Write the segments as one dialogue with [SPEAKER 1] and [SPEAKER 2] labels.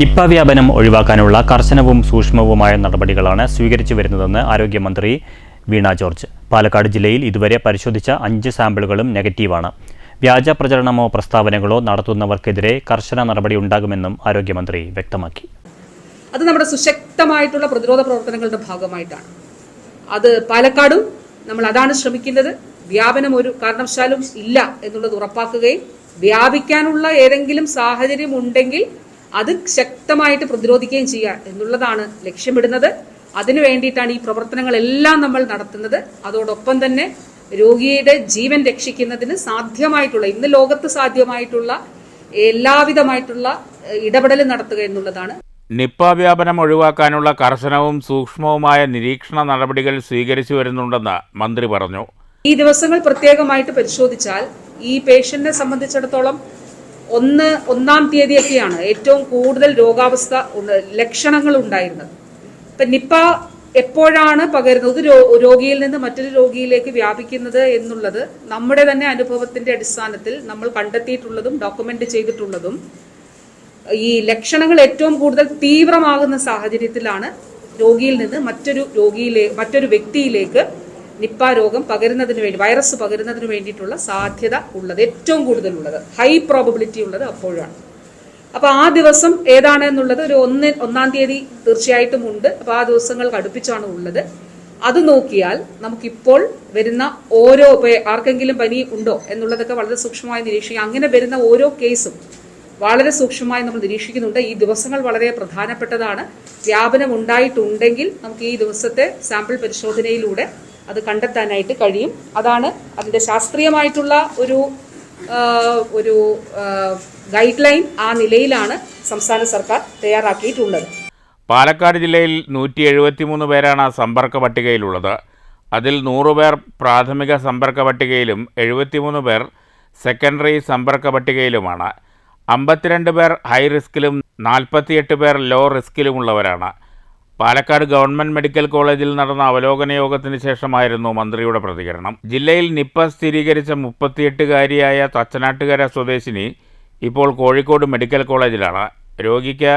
[SPEAKER 1] Nipah വ്യാപനം ഒഴിവാക്കാനുള്ള കർശനവും സൂക്ഷ്മവുമായ നടപടികളാണ് സ്വീകരിച്ചു വരുന്നതെന്ന് ആരോഗ്യമന്ത്രി വീണ ജോർജ്. പാലക്കാട് ജില്ലയിൽ ഇതുവരെ പരിശോധിച്ച അഞ്ച് സാമ്പിളുകളും നെഗറ്റീവാണ്. വ്യാജ പ്രചരണമോ പ്രസ്താവനകളോ നടത്തുന്നവർക്കെതിരെ കർശന നടപടി ഉണ്ടാകുമെന്നും ആരോഗ്യമന്ത്രി വ്യക്തമാക്കി.
[SPEAKER 2] അത് നമ്മുടെ സുശക്തമായിട്ടുള്ള പ്രതിരോധ പ്രവർത്തനങ്ങളുടെ ഭാഗമായിട്ടാണ്. അത് പാലക്കാടും നമ്മൾ അതാണ് ശ്രമിക്കുന്നത്. വ്യാപനം ഒരു കാരണവശാലും ഇല്ല എന്നുള്ളത് ഉറപ്പാക്കുകയും വ്യാപിക്കാനുള്ള ഏതെങ്കിലും സാഹചര്യം ഉണ്ടെങ്കിൽ അത് ശക്തമായിട്ട് പ്രതിരോധിക്കുകയും ചെയ്യുക എന്നുള്ളതാണ് ലക്ഷ്യമിടുന്നത്. അതിനു വേണ്ടിയിട്ടാണ് ഈ പ്രവർത്തനങ്ങളെല്ലാം നമ്മൾ നടത്തുന്നത്. അതോടൊപ്പം തന്നെ രോഗിയുടെ ജീവൻ രക്ഷിക്കുന്നതിന് സാധ്യമായിട്ടുള്ള ഇന്ന് ലോകത്ത് സാധ്യമായിട്ടുള്ള എല്ലാവിധമായിട്ടുള്ള ഇടപെടൽ നടത്തുക എന്നുള്ളതാണ്.
[SPEAKER 3] നിപ്പ വ്യാപനം ഒഴിവാക്കാനുള്ള കർശനവും സൂക്ഷ്മവുമായ നിരീക്ഷണ നടപടികൾ സ്വീകരിച്ചു വരുന്നുണ്ടെന്ന് മന്ത്രി പറഞ്ഞു.
[SPEAKER 2] ഈ ദിവസങ്ങൾ പ്രത്യേകമായിട്ട് പരിശോധിച്ചാൽ ഈ പേഷ്യന്റിനെ സംബന്ധിച്ചിടത്തോളം ഒന്ന് ഒന്നാം തീയതിയൊക്കെയാണ് ഏറ്റവും കൂടുതൽ രോഗാവസ്ഥ ലക്ഷണങ്ങൾ ഉണ്ടായിരുന്നത്. ഇപ്പൊ നിപ്പ എപ്പോഴാണ് പകരുന്നത്? രോഗിയിൽ നിന്ന് മറ്റൊരു രോഗിയിലേക്ക് വ്യാപിക്കുന്നത് എന്നുള്ളത് നമ്മുടെ തന്നെ അനുഭവത്തിന്റെ അടിസ്ഥാനത്തിൽ നമ്മൾ കണ്ടെത്തിയിട്ടുള്ളതും ഡോക്യുമെന്റ് ചെയ്തിട്ടുള്ളതും ഈ ലക്ഷണങ്ങൾ ഏറ്റവും കൂടുതൽ തീവ്രമാകുന്ന സാഹചര്യത്തിലാണ് രോഗിയിൽ നിന്ന് മറ്റൊരു രോഗിയിലെ മറ്റൊരു വ്യക്തിയിലേക്ക് നിപ്പ രോഗം പകരുന്നതിന് വേണ്ടി വൈറസ് പകരുന്നതിന് വേണ്ടിയിട്ടുള്ള സാധ്യത ഉള്ളത് ഏറ്റവും കൂടുതലുള്ളത് ഹൈ പ്രോബബിലിറ്റി ഉള്ളത് അപ്പോഴാണ്. അപ്പോൾ ആ ദിവസം ഏതാണ് എന്നുള്ളത് ഒരു ഒന്ന് ഒന്നാം തീയതി തീർച്ചയായിട്ടും ഉണ്ട്. അപ്പോൾ ആ ദിവസങ്ങൾ അടുപ്പിച്ചാണ് ഉള്ളത്. അത് നോക്കിയാൽ നമുക്കിപ്പോൾ വരുന്ന ഓരോ ആർക്കെങ്കിലും പനി ഉണ്ടോ എന്നുള്ളതൊക്കെ വളരെ സൂക്ഷ്മമായി നിരീക്ഷിക്കുക അങ്ങനെ വരുന്ന ഓരോ കേസും വളരെ സൂക്ഷ്മമായി നമ്മൾ നിരീക്ഷിക്കുന്നുണ്ട്. ഈ ദിവസങ്ങൾ വളരെ പ്രധാനപ്പെട്ടതാണ്. വ്യാപനം ഉണ്ടായിട്ടുണ്ടെങ്കിൽ നമുക്ക് ഈ ദിവസത്തെ സാമ്പിൾ പരിശോധനയിലൂടെ അത് കണ്ടെത്താനായിട്ട് കഴിയും. അതാണ് അതിന്റെ ശാസ്ത്രീയമായിട്ടുള്ള ഒരു ഒരു ഗൈഡ് ലൈൻ ആ നിലയിലാണ് സംസ്ഥാന സർക്കാർ തയ്യാറാക്കിയിട്ടുള്ളത്.
[SPEAKER 3] പാലക്കാട് ജില്ലയിൽ നൂറ്റി എഴുപത്തിമൂന്ന് പേരാണ് സമ്പർക്ക പട്ടികയിലുള്ളത്. അതിൽ നൂറ് പേർ പ്രാഥമിക സമ്പർക്ക പട്ടികയിലും എഴുപത്തിമൂന്ന് പേർ സെക്കൻഡറി സമ്പർക്ക പട്ടികയിലുമാണ്. അമ്പത്തിരണ്ട് പേർ ഹൈ റിസ്കിലും നാൽപ്പത്തിയെട്ട് പേർ ലോ റിസ്കിലുമുള്ളവരാണ്. പാലക്കാട് ഗവൺമെന്റ് മെഡിക്കൽ കോളേജിൽ നടന്ന അവലോകന യോഗത്തിന് ശേഷമായിരുന്നു മന്ത്രിയുടെ പ്രതികരണം. ജില്ലയിൽ നിപ്പ സ്ഥിരീകരിച്ച മുപ്പത്തിയെട്ടുകാരിയായ തച്ചനാട്ടുകര സ്വദേശിനി ഇപ്പോൾ കോഴിക്കോട് മെഡിക്കൽ കോളേജിലാണ്. രോഗിക്ക്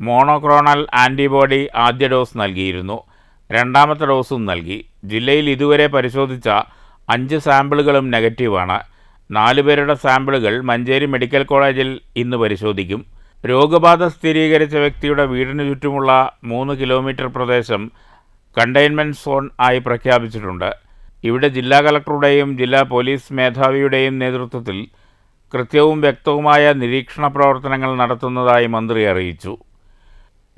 [SPEAKER 3] മോണോക്രോണൽ ആന്റിബോഡി ആദ്യ ഡോസ് നൽകിയിരുന്നു. രണ്ടാമത്തെ ഡോസും നൽകി. ജില്ലയിൽ ഇതുവരെ പരിശോധിച്ച അഞ്ച് സാമ്പിളുകളും നെഗറ്റീവാണ്. നാലുപേരുടെ സാമ്പിളുകൾ മഞ്ചേരി മെഡിക്കൽ കോളേജിൽ ഇന്ന് പരിശോധിക്കും. രോഗബാധ സ്ഥിരീകരിച്ച വ്യക്തിയുടെ വീടിന് ചുറ്റുമുള്ള മൂന്ന് കിലോമീറ്റർ പ്രദേശം കണ്ടെയ്ൻമെന്റ് സോൺ ആയി പ്രഖ്യാപിച്ചിട്ടുണ്ട്. ഇവിടെ ജില്ലാ കളക്ടറുടെയും ജില്ലാ പോലീസ് മേധാവിയുടെയും നേതൃത്വത്തിൽ കൃത്യവും വ്യക്തവുമായ നിരീക്ഷണ പ്രവർത്തനങ്ങൾ നടത്തുന്നതായി മന്ത്രി അറിയിച്ചു.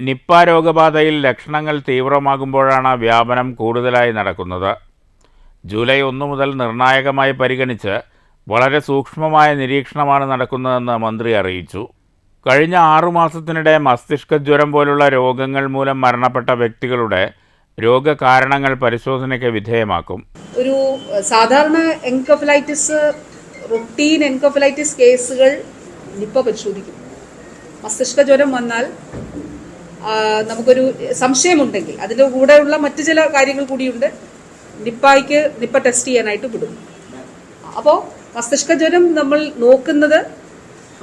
[SPEAKER 3] നിപ്പ രോഗബാധയിൽ ലക്ഷണങ്ങൾ തീവ്രമാകുമ്പോഴാണ് വ്യാപനം കൂടുതലായി നടക്കുന്നത്. ജൂലൈ ഒന്ന് മുതൽ നിർണായകമായി പരിഗണിച്ച് വളരെ സൂക്ഷ്മമായ നിരീക്ഷണമാണ് നടക്കുന്നതെന്ന് മന്ത്രി അറിയിച്ചു. കഴിഞ്ഞ ആറുമാസത്തിനിടെ മസ്തിഷ്ക ജ്വരം പോലുള്ള രോഗങ്ങൾ മൂലം മരണപ്പെട്ട വ്യക്തികളുടെ രോഗകാരണങ്ങൾ പരിശോധനയ്ക്ക് വിധേയമാക്കും.
[SPEAKER 2] ഒരു സാധാരണ എൻകഫലൈറ്റിസ് റുട്ടീൻ എൻകഫലൈറ്റിസ് കേസുകൾ നിപ്പ പരിശോധിക്കും. മസ്തിഷ്ക ജ്വരം വന്നാൽ നമുക്കൊരു സംശയമുണ്ടെങ്കിൽ അതിന്റെ കൂടെയുള്ള മറ്റു ചില കാര്യങ്ങൾ കൂടിയുണ്ട് നിപ്പായ്ക്ക് നിപ്പ ടെസ്റ്റ് ചെയ്യാനായിട്ട് വിടും. അപ്പോൾ മസ്തിഷ്ക ജ്വരം നമ്മൾ നോക്കുന്നത്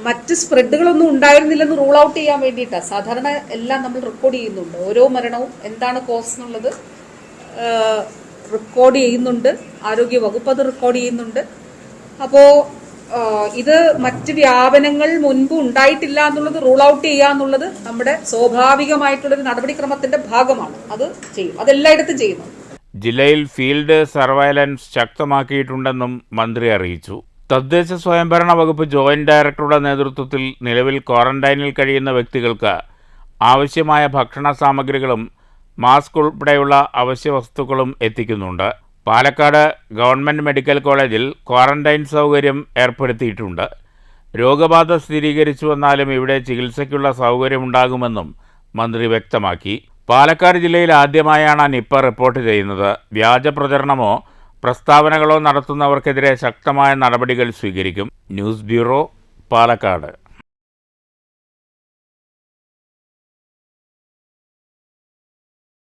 [SPEAKER 2] മറ്റ് സ്പ്രെഡുകളൊന്നും ഉണ്ടായിരുന്നില്ലെന്ന് റൂൾ ഔട്ട് ചെയ്യാൻ വേണ്ടിയിട്ടാണ് സാധാരണ എല്ലാം നമ്മൾ റെക്കോർഡ് ചെയ്യുന്നുണ്ട്. ഓരോ മരണവും എന്താണ് കോസ് എന്നുള്ളത് റെക്കോർഡ് ചെയ്യുന്നുണ്ട്. ആരോഗ്യ വകുപ്പ് അത് റെക്കോർഡ് ചെയ്യുന്നുണ്ട്. അപ്പോൾ ഇത് മറ്റ് വ്യാപനങ്ങൾ മുൻപ് ഉണ്ടായിട്ടില്ല എന്നുള്ളത് റൂൾ ഔട്ട് ചെയ്യുക എന്നുള്ളത് നമ്മുടെ സ്വാഭാവികമായിട്ടുള്ളൊരു നടപടിക്രമത്തിന്റെ ഭാഗമാണ്. അത് ചെയ്യും. അതെല്ലായിടത്തും ചെയ്യുന്നു
[SPEAKER 3] ജില്ലയിൽ ഫീൽഡ് സർവൈലൻസ് ശക്തമാക്കിയിട്ടുണ്ടെന്നും മന്ത്രി അറിയിച്ചു. തദ്ദേശ സ്വയംഭരണ വകുപ്പ് ജോയിന്റ് ഡയറക്ടറുടെ നേതൃത്വത്തിൽ നിലവിൽ ക്വാറന്റൈനിൽ കഴിയുന്ന വ്യക്തികൾക്ക് ആവശ്യമായ ഭക്ഷണ സാമഗ്രികളും മാസ്ക് ഉൾപ്പെടെയുള്ള അവശ്യ വസ്തുക്കളും എത്തിക്കുന്നുണ്ട്. പാലക്കാട് ഗവൺമെന്റ് മെഡിക്കൽ കോളേജിൽ ക്വാറന്റൈൻ സൗകര്യം ഏർപ്പെടുത്തിയിട്ടുണ്ട്. രോഗബാധ സ്ഥിരീകരിച്ചു വന്നാലും ഇവിടെ ചികിത്സയ്ക്കുള്ള സൗകര്യമുണ്ടാകുമെന്നും മന്ത്രി വ്യക്തമാക്കി. പാലക്കാട് ജില്ലയിൽ ആദ്യമായാണ് നിപ്പ റിപ്പോർട്ട് ചെയ്യുന്നത്. വ്യാജ പ്രചരണമോ പ്രസ്താവനകളോ നടത്തുന്നവർക്കെതിരെ ശക്തമായ നടപടികൾ സ്വീകരിക്കും. News bureau Palakkad.